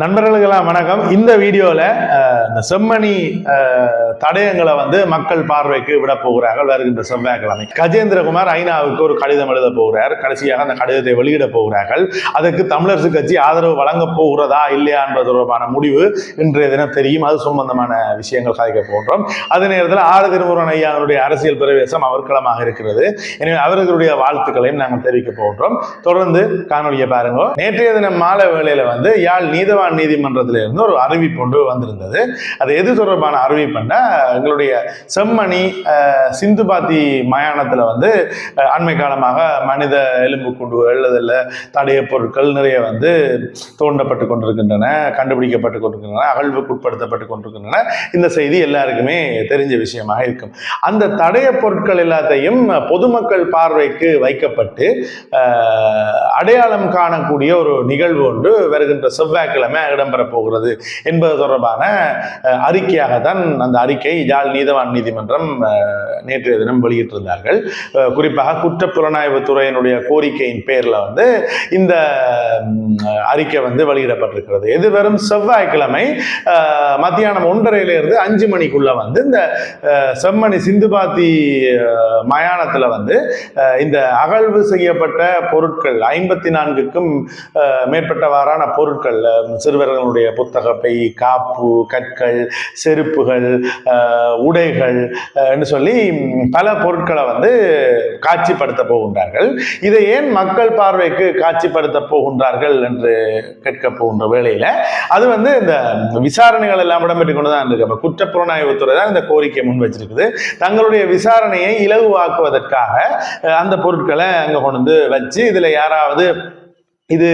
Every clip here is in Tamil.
நண்பர்களுக்கெல்லாம் வணக்கம். இந்த வீடியோவில் இந்த செம்மணி தடயங்களை வந்து மக்கள் பார்வைக்கு விட போகிறார்கள். வருகின்ற செவ்வாய்க்கிழமை. கஜேந்திரகுமார் ஐநாவுக்கு ஒரு கடிதம் எழுத போகிறார். கடைசியாக அந்த கடிதத்தை வெளியிட போகிறார்கள். அதற்கு தமிழரசு கட்சி ஆதரவு வழங்க போகிறதா இல்லையா என்பது தொடர்பான முடிவு இன்றைய தினம் தெரியும். அது சம்பந்தமான விஷயங்கள் சாதிக்க போன்றோம். அதே நேரத்தில் ஆறு திருமுருகன் ஐயாவுடைய அரசியல் பிரவேசம் அவர்களமாக இருக்கிறது. எனவே அவர்களுடைய வாழ்த்துக்களையும் நாங்கள் தெரிவிக்க போன்றோம். தொடர்ந்து காணொலியை பாருங்க. நேற்றைய தினம் மாலை வேளையில் வந்து யாழ் நீதவான் நீதிமன்றத்திலிருந்து ஒரு அறிவிப்பு ஒன்று வந்திருந்தது. அது எது தொடர்பான அறிவிப்புன்னா எங்களுடைய செம்மணி சிந்துபாத்தி மயானத்தில் வந்து அண்மை காலமாக மனித எலும்பு குண்டுகள் எழுதல தடைய பொருட்கள் நிறைய வந்து தோண்டப்பட்டு கொண்டிருக்கின்றன கண்டுபிடிக்கப்பட்டு கொண்டிருக்கின்றன அகழ்வுக்குட்படுத்தப்பட்டு கொண்டிருக்கின்றன. இந்த செய்தி எல்லாருக்குமே தெரிஞ்ச விஷயமாக இருக்கும். அந்த தடைய பொருட்கள் எல்லாத்தையும் பொதுமக்கள் பார்வைக்கு வைக்கப்பட்டு அடையாளம் காணக்கூடிய ஒரு நிகழ்வு ஒன்று வருகின்ற செவ்வாய்க்கிழமை இடம்பெற போகிறது என்பது தொடர்பான அறிக்கையாக தான் அந்த அறிக்கை ஜாழ் நீதவான் நீதிமன்றம் நேற்றைய தினம் வெளியிட்டிருந்தார்கள். குறிப்பாக குறிப்பாக குற்றப்புலனாய்வு துறையினுடைய கோரிக்கையின் பேரில் வந்து இந்த அறிக்கை வந்து வெளியிடப்பட்டிருக்கிறது. இது வெறும் செவ்வாய்க்கிழமை மத்தியானம் ஒன்றரையிலிருந்து அஞ்சு மணிக்குள்ள வந்து இந்த செம்மணி சிந்துபாத்தி மயானத்தில் வந்து இந்த அகழ்வு செய்யப்பட்ட பொருட்கள் ஐம்பத்தி நான்குக்கும் மேற்பட்டவாறான பொருட்கள் சிறுவர்களுடைய புத்தகப்பை காப்பு கற்கள் செருப்புகள் உடைகள் சொல்லி பல பொருட்களை வந்து காட்சிப்படுத்த போகின்றார்கள். இதை ஏன் மக்கள் பார்வைக்கு காட்சிப்படுத்த போகின்றார்கள் என்று கேட்க போகின்ற வேளையில அது வந்து இந்த விசாரணைகள் எல்லாம் இடம்பெற்று கொண்டு தான் இருக்கு. அப்ப குற்றப்புலனாய்வுத்துறை தான் இந்த கோரிக்கையை முன் வச்சிருக்குது. தங்களுடைய விசாரணையை இலகுவாக்குவதற்காக அந்த பொருட்களை அங்க கொண்டு வந்து வச்சு இதுல யாராவது இது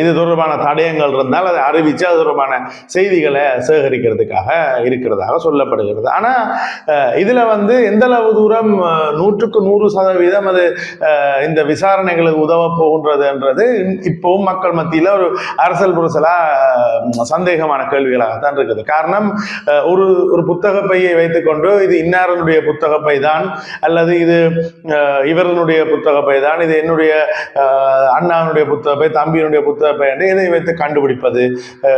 இது தொடர்பான தடயங்கள் இருந்தால் அதை அறிவித்து அது தொடர்பான செய்திகளை சேகரிக்கிறதுக்காக இருக்கிறதாக சொல்லப்படுகிறது. ஆனால் இதில் வந்து எந்த அளவு தூரம் நூற்றுக்கு நூறு சதவீதம் அது இந்த விசாரணைகளுக்கு உதவ போகின்றதுன்றது இன்- இப்போவும் மக்கள் மத்தியில் ஒரு அரசியல் புரசலாக சந்தேகமான கேள்விகளாகத்தான் இருக்குது. காரணம் ஒரு ஒரு புத்தக பையை வைத்துக்கொண்டு இது இன்னாரனுடைய புத்தக பை தான் அல்லது இது இவரனுடைய புத்தக பை தான் இது என்னுடைய அண்ணாவுடைய புத்தகப்பை தம்பியினுடைய புத்தகப்பை என்று இதை வைத்து கண்டுபிடிப்பது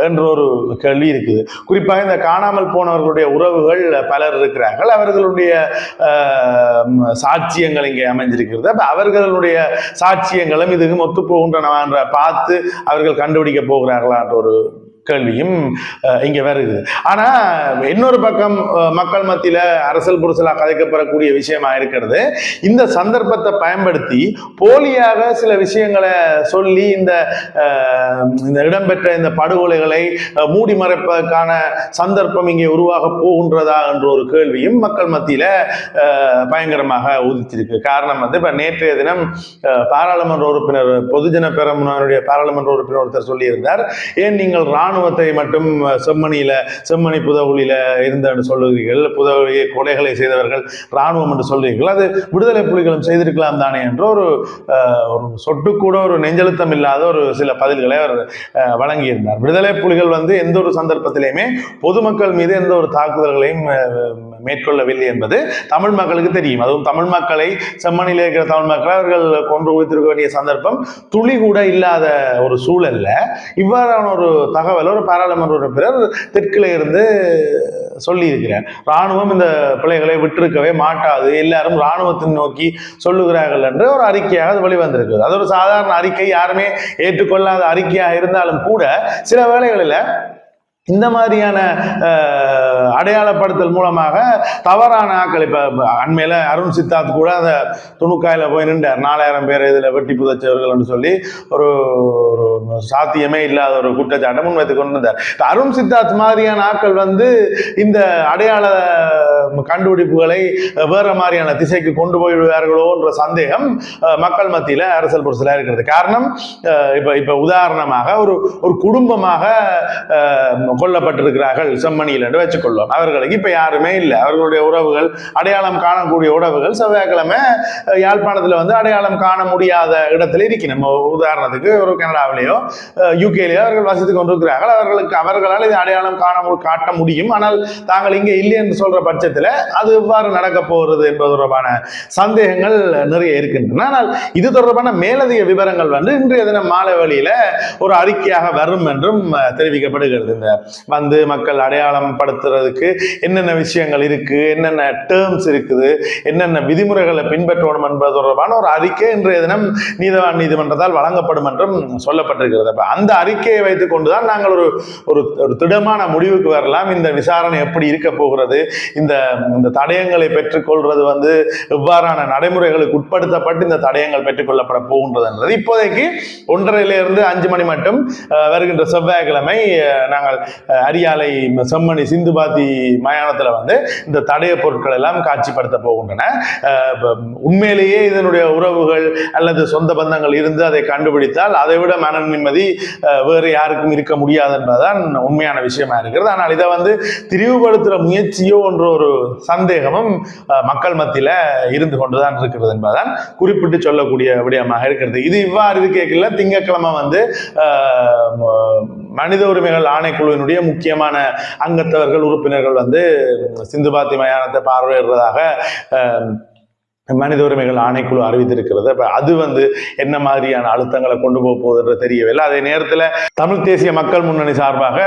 என்ற ஒரு கேள்வி இருக்குது. குறிப்பாக இந்த காணாமல் போனவர்களுடைய உறவுகள் பலர் இருக்கிறார்கள். அவர்களுடைய சாட்சியங்கள் இங்கே அமைஞ்சிருக்கிறது. அப்போ அவர்களுடைய சாட்சியங்களும் இதுக்கும் ஒத்து என்ற பார்த்து அவர்கள் கண்டுபிடிக்க போகிறார்களா என்ற ஒரு கேள்வியும் இங்கே இங்க வருது ஆனால் இன்னொரு பக்கம் மக்கள் மத்தியில் அரசியல் புரிசலாக கதைக்கப்படக்கூடிய விஷயமா இருக்கிறது. இந்த சந்தர்ப்பத்தை பயன்படுத்தி போலியாக சில விஷயங்களை சொல்லி இந்த இந்த இடம்பெற்ற இந்த படுகொலைகளை மூடி மறைப்பதற்கான சந்தர்ப்பம் இங்கே உருவாக போகின்றதா என்ற ஒரு கேள்வியும் மக்கள் மத்தியில் பயங்கரமாக உதித்திருக்கு காரணம் வந்து இப்போ நேற்றைய தினம் பாராளுமன்ற உறுப்பினர் பொதுஜன பெரமுனருடைய பாராளுமன்ற உறுப்பினர் ஒருத்தர் சொல்லியிருந்தார். ஏன் நீங்கள் இராணுவத்தை மட்டும் செம்மணியில செம்மணி புதகுலியில இருந்தன்னு சொல்லுகிறீர்கள் புதகுலி கொலைகளை செய்தவர்கள் இராணுவம் என்று சொல்றீர்கள் அது விடுதலை புலிகளும் செய்திருக்கலாம் தானே என்ற ஒரு ஒரு சொட்டு கூட ஒரு நெஞ்செழுத்தம் இல்லாத ஒரு சில பதில்களை அவர் வழங்கியிருந்தார். விடுதலை புலிகள் வந்து எந்த ஒரு சந்தர்ப்பத்திலையுமே பொதுமக்கள் மீது எந்த ஒரு தாக்குதல்களையும் மேற்கொள்ளவில்லை என்பது தமிழ் மக்களுக்கு தெரியும். அதுவும் தமிழ் மக்களை செம்மணியில் இருக்கிற தமிழ் மக்களை அவர்கள் கொன்று குவித்திருக்க வேண்டிய சந்தர்ப்பம் துளி கூட இல்லாத ஒரு சூழல்ல இவ்வாறான ஒரு தகவல் ஒரு பாராளுமன்ற உறுப்பினர் தெற்கில் இருந்து சொல்லியிருக்கிறார். ராணுவம் இந்த பிள்ளைகளை விட்டிருக்கவே மாட்டாது. எல்லாரும் இராணுவத்தின் நோக்கி சொல்லுகிறார்கள் என்று ஒரு அறிக்கையாக அது வெளிவந்திருக்குது அது ஒரு சாதாரண அறிக்கை. யாருமே ஏற்றுக்கொள்ளாத அறிக்கையாக இருந்தாலும் கூட சில வேளைகளில் இந்த மாதிரியான அடையாளப்படுத்தல் மூலமாக தவறான ஆக்கள் இப்போ அண்மையில் அருண் சித்தார்த் கூட அந்த துணுக்காயில் போய் நின்றார். நாலாயிரம் பேர் இதில் வெட்டி புதைச்சவர்கள்னு சொல்லி ஒரு ஒரு சாத்தியமே இல்லாத ஒரு குற்றச்சாட்டை முன்வைத்து கொண்டு வந்தார் அருண் சித்தார்த் மாதிரியான ஆட்கள் வந்து இந்த அடையாள கண்டுபிடிப்புகளை வேறு மாதிரியான திசைக்கு கொண்டு போய்விடுவார்களோன்ற சந்தேகம் மக்கள் மத்தியில் அரசியல் புரசலாக இருக்கிறது. காரணம் இப்போ இப்போ உதாரணமாக ஒரு ஒரு குடும்பமாக கொல்லப்பட்டிருக்கிறார்கள் செம்மணியில் என்று வச்சுக்கொள்வோம் பெற்றுக்கொள்வோம் அவர்களுக்கு இப்ப யாருமே இல்லை. அவர்களுடைய உறவுகள் அடையாளம் காணக்கூடிய உறவுகள் செவ்வாய்க்கிழமை யாழ்ப்பாணத்தில் யாழ்ப்பாணத்துல வந்து அடையாளம் காண முடியாத இடத்துல இருக்கு நம்ம உதாரணத்துக்கு ஒரு கனடாவிலேயோ யூகேலேயோ அவர்கள் வசித்து கொண்டிருக்கிறார்கள். அவர்களுக்கு அவர்களால் இது அடையாளம் காண காட்ட முடியும். ஆனால் தாங்கள் இங்கே இல்லை என்று சொல்ற பட்சத்தில் அது எவ்வாறு நடக்க போகிறது என்பது தொடர்பான சந்தேகங்கள் நிறைய இருக்கின்றன. ஆனால் இது தொடர்பான மேலதிக விவரங்கள் வந்து இன்றைய தினம் மாலை வழியில ஒரு அறிக்கையாக வரும் என்றும் தெரிவிக்கப்படுகிறது. இந்த வந்து மக்கள் அடையாளம் படுத்துறதுக்கு என்னென்ன விஷயங்கள் இருக்குது என்னென்ன டேர்ம்ஸ் இருக்குது என்னென்ன விதிமுறைகளை பின்பற்றணும் என்பது தொடர்பான ஒரு அறிக்கை இன்றைய தினம் நீதவான் நீதிமன்றத்தால் வழங்கப்படும் என்றும் சொல்லப்பட்டிருக்கிறது. அப்போ அந்த அறிக்கையை வைத்துக் கொண்டுதான் நாங்கள் ஒரு ஒரு ஒரு திடமான முடிவுக்கு வரலாம். இந்த விசாரணை எப்படி இருக்க போகிறது? இந்த இந்த தடயங்களை பெற்றுக்கொள்வது வந்து எவ்வாறான நடைமுறைகளுக்கு உட்படுத்தப்பட்டு இந்த தடயங்கள் பெற்றுக்கொள்ளப்பட போகின்றது என்றது இப்போதைக்கு ஒன்றரையிலிருந்து அஞ்சு மணி மட்டும் வருகின்ற செவ்வாய்க்கிழமை நாங்கள் அரியாலை செம்மணி சிந்து சிந்துபாத்தி மயானத்தில் வந்து இந்த தடைய பொருட்கள் எல்லாம் காட்சிப்படுத்த போகின்றன. உண்மையிலேயே இதனுடைய உறவுகள் அல்லது சொந்த பந்தங்கள் இருந்து அதை கண்டுபிடித்தால் அதை விட மன நிம்மதி வேறு யாருக்கும் இருக்க முடியாது என்பதுதான் உண்மையான விஷயமா இருக்கிறது. ஆனால் இதை வந்து திரிவுபடுத்துகிற முயற்சியோ என்ற ஒரு சந்தேகமும் மக்கள் மத்தியில் இருந்து கொண்டுதான் இருக்கிறது என்பதுதான் குறிப்பிட்டு சொல்லக்கூடிய விடயமாக இருக்கிறது. இது இவ்வாறு கேட்கல திங்கட்கிழமை வந்து மனித உரிமைகள் ஆணைக்குழுவினுடைய முக்கியமான அங்கத்தவர்கள் உறுப்பினர்கள் வந்து சிந்துபாத்தி மயானத்தை பார்வையிடுறதாக மனித உரிமைகள் ஆணைக்குழு அறிவித்திருக்கிறது. அப்ப அது வந்து என்ன மாதிரியான அழுத்தங்களை கொண்டு போக போகுதுன்ற தெரியவில்லை. அதே நேரத்தில் தமிழ் தேசிய மக்கள் முன்னணி சார்பாக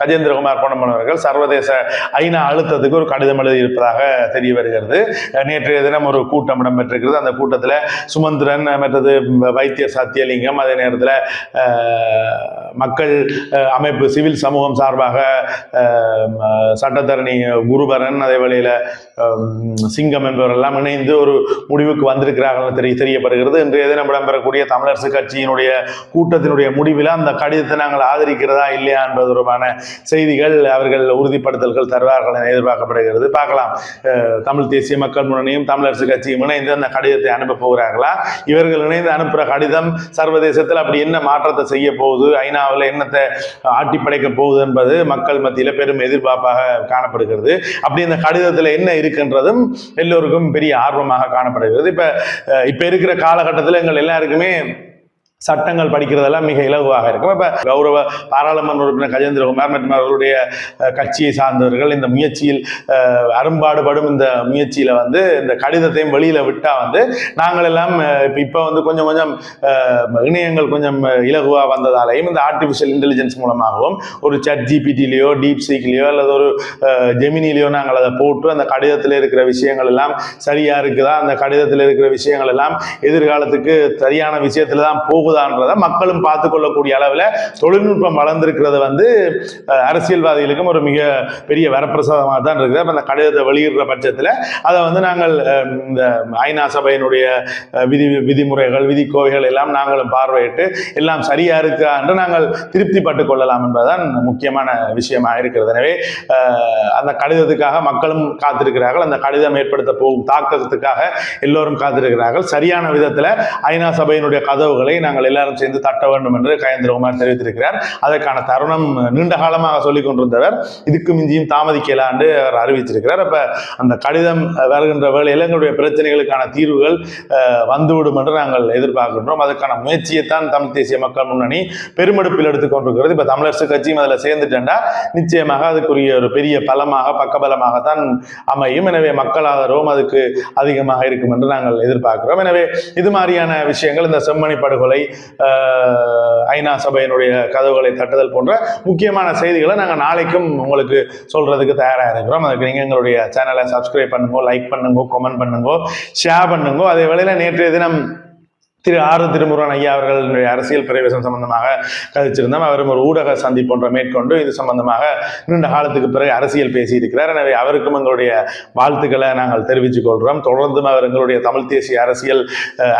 கஜேந்திரகுமார் பொன்னம்மன் அவர்கள் சர்வதேச ஐநா அழுத்தத்துக்கு ஒரு கடிதம் எழுதியிருப்பதாக தெரிய வருகிறது நேற்றைய தினம் ஒரு கூட்டம் இடம்பெற்றிருக்கிறது. அந்த கூட்டத்தில் சுமந்திரன் மற்றது வைத்தியர் சத்தியலிங்கம் அதே நேரத்தில் மக்கள் அமைப்பு சிவில் சமூகம் சார்பாக சட்டத்தரணி குருபரன் அதே வழியில் சிங்கம் என்பவரெல்லாம் இணைந்து ஒரு முடிவுக்கு வந்திருக்கிறார்கள் தெரிய தெரியப்படுகிறது. இன்றைய தினம் இடம்பெறக்கூடிய தமிழரசு கட்சியினுடைய கூட்டத்தினுடைய முடிவில் அந்த கடிதத்தை நாங்கள் ஆதரிக்கிறதா இல்லையா என்பது தொடர்பான செய்திகள் அவர்கள் உறுதிப்படுத்தல்கள் தருவார்கள் என எதிர்பார்க்கப்படுகிறது. பார்க்கலாம். தமிழ் தேசிய மக்கள் முன்னணியும் தமிழரசு கட்சியும் இணைந்து அந்த கடிதத்தை அனுப்ப போகிறார்களா? இவர்கள் இணைந்து அனுப்புகிற கடிதம் சர்வதேசத்தில் அப்படி என்ன மாற்றத்தை செய்ய போகுது? ஐநாவில் என்னத்தை ஆட்டி படைக்க போகுது என்பது மக்கள் மத்தியில் பெரும் எதிர்பார்ப்பாக காணப்படுகிறது. அப்படி இந்த கடிதத்தில் என்ன இருக்குன்றதும் எல்லோருக்கும் பெரிய ஆர்வமாக காணப்படுகிறது. இப்போ இப்போ இருக்கிற காலகட்டத்தில் எங்கள் எல்லாருக்குமே சட்டங்கள் படிக்கிறதெல்லாம் மிக இலகுவாக இருக்கும். இப்போ கௌரவ பாராளுமன்ற உறுப்பினர் கஜேந்திரகுமார் மற்றும் அவர்களுடைய கட்சியை சார்ந்தவர்கள் இந்த முயற்சியில் அரும்பாடுபடும் இந்த முயற்சியில் வந்து இந்த கடிதத்தையும் வெளியில் விட்டால் வந்து நாங்கள் எல்லாம் இப்போ வந்து கொஞ்சம் கொஞ்சம் இணையங்கள் கொஞ்சம் இலகுவாக வந்ததாலையும் இந்த ஆர்டிஃபிஷியல் இன்டெலிஜென்ஸ் மூலமாகவும் ஒரு சட் ஜிபிடிலேயோ டீப் சீக்லேயோ அல்லது ஒரு ஜெமினிலேயோ நாங்கள் அதை போட்டு அந்த கடிதத்தில் இருக்கிற விஷயங்கள் எல்லாம் சரியாக இருக்குதா? அந்த கடிதத்தில் இருக்கிற விஷயங்கள் எல்லாம் எதிர்காலத்துக்கு சரியான விஷயத்தில் தான் போகுது? போகுதான்றதை மக்களும் பார்த்து கொள்ளக்கூடிய அளவில் தொழில்நுட்பம் வளர்ந்திருக்கிறது வந்து அரசியல்வாதிகளுக்கும் ஒரு மிக பெரிய வரப்பிரசாதமாக தான் இருக்குது. அப்போ அந்த கடிதத்தை வெளியிடுற பட்சத்தில் அதை வந்து நாங்கள் இந்த ஐநா சபையினுடைய விதி விதிமுறைகள் விதிக்கோவைகள் எல்லாம் நாங்களும் பார்வையிட்டு எல்லாம் சரியா இருக்கா என்று நாங்கள் திருப்திப்பட்டுக் கொள்ளலாம் என்பதுதான் முக்கியமான விஷயமாக இருக்கிறது. எனவே அந்த கடிதத்துக்காக மக்களும் காத்திருக்கிறார்கள். அந்த கடிதம் ஏற்படுத்த போகும் தாக்கத்துக்காக எல்லோரும் காத்திருக்கிறார்கள். சரியான விதத்தில் ஐநா சபையினுடைய கதவுகளை நாங்கள் எல்லாரும் சேர்ந்து தட்ட வேண்டும் என்று கயந்திரகுமார் தெரிவித்திருக்கிறார். அதற்கான தருணம் நீண்ட காலமாக சொல்லிக் கொண்டிருந்தவர். இதுக்கு மிஞ்சியும் தாமதிக்கலாம் என்று அவர் அறிவித்திருக்கிறார். அப்ப அந்த கடிதம் வருகின்ற வேளையில் எங்களுடைய பிரச்சனைகளுக்கான தீர்வுகள் வந்துவிடும் என்று நாங்கள் எதிர்பார்க்கின்றோம். அதற்கான முயற்சியைத்தான் தமிழ் தேசிய மக்கள் முன்னணி பெருமெடுப்பில் எடுத்துக் இப்போ தமிழரசு கட்சியும் அதில் சேர்ந்துட்டா நிச்சயமாக அதுக்குரிய ஒரு பெரிய பலமாக பக்கபலமாகத்தான் அமையும். எனவே மக்கள் ஆதரவும் அதுக்கு அதிகமாக இருக்கும் என்று நாங்கள் எதிர்பார்க்கிறோம். எனவே இது மாதிரியான விஷயங்கள் இந்த செம்மணி படுகொலை ஐநா சபையினுடைய கதவுகளை தட்டுதல் போன்ற முக்கியமான செய்திகளை நாங்கள் நாளைக்கும் உங்களுக்கு சொல்றதுக்கு தயாராக இருக்கிறோம். அதுக்கு நீங்கள் எங்களுடைய சேனலை சப்ஸ்கிரைப் பண்ணுங்க லைக் பண்ணுங்க கமெண்ட் பண்ணுங்க ஷேர் பண்ணுங்க. அதே வேளையில் நேற்றைய தினம் திரு ஆறு திருமுருகன் ஐயா அவர்களுடைய அரசியல் பிரவேசம் சம்பந்தமாக கதைச்சிருந்தோம். அவரும் ஒரு ஊடக சந்திப்பு ஒன்றை மேற்கொண்டு இது சம்பந்தமாக நீண்ட காலத்துக்கு பிறகு அரசியல் பேசியிருக்கிறார். எனவே அவருக்கும் எங்களுடைய வாழ்த்துக்களை நாங்கள் தெரிவித்துக் கொள்கிறோம். தொடர்ந்தும் அவர் எங்களுடைய தமிழ் தேசிய அரசியல்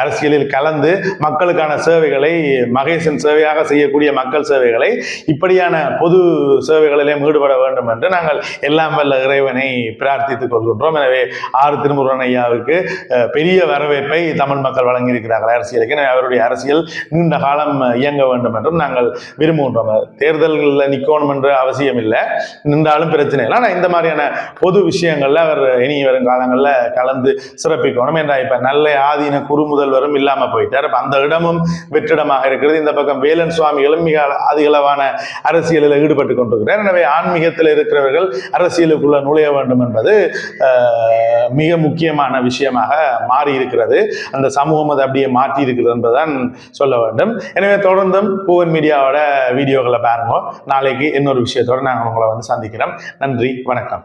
அரசியலில் கலந்து மக்களுக்கான சேவைகளை மகேசன் சேவையாக செய்யக்கூடிய மக்கள் சேவைகளை இப்படியான பொது சேவைகளிலே ஈடுபட வேண்டும் என்று நாங்கள் எல்லாம் வல்ல இறைவனை பிரார்த்தித்துக் கொள்கின்றோம். எனவே ஆறு திருமுருகன் ஐயாவுக்கு பெரிய வரவேற்பை தமிழ் மக்கள் வழங்கியிருக்கிறார்கள். அரசியல் அரசியலுக்கு அவருடைய அரசியல் நீண்ட காலம் இயங்க வேண்டும் என்றும் நாங்கள் விரும்புகின்றோம். தேர்தல்களில் நிற்கணும் என்ற அவசியம் இல்லை. நின்றாலும் பிரச்சனை இல்லை. ஆனால் இந்த மாதிரியான பொது விஷயங்கள்ல அவர் இனி வரும் காலங்களில் கலந்து சிறப்பிக்கணும் என்றால் இப்போ நல்ல ஆதீன குறுமுதல்வரும் முதல்வரும் போயிட்டார். அப்போ அந்த இடமும் வெற்றிடமாக இருக்கிறது. இந்த பக்கம் வேலன் சுவாமிகளும் மிக அதிகளவான அரசியலில் ஈடுபட்டு கொண்டிருக்கிறார். எனவே ஆன்மீகத்தில் இருக்கிறவர்கள் அரசியலுக்குள்ள நுழைய வேண்டும் என்பது மிக முக்கியமான விஷயமாக மாறி இருக்கிறது அந்த சமூகம் அதை அப்படியே மாற்றி இருக்கிறது என்பதுதான் சொல்ல வேண்டும். எனவே தொடர்ந்தும் பூவன் மீடியாவோட வீடியோக்களை பாருங்க. நாளைக்கு இன்னொரு விஷயத்தோட நாங்கள் உங்களை வந்து சந்திக்கிறோம். நன்றி வணக்கம்.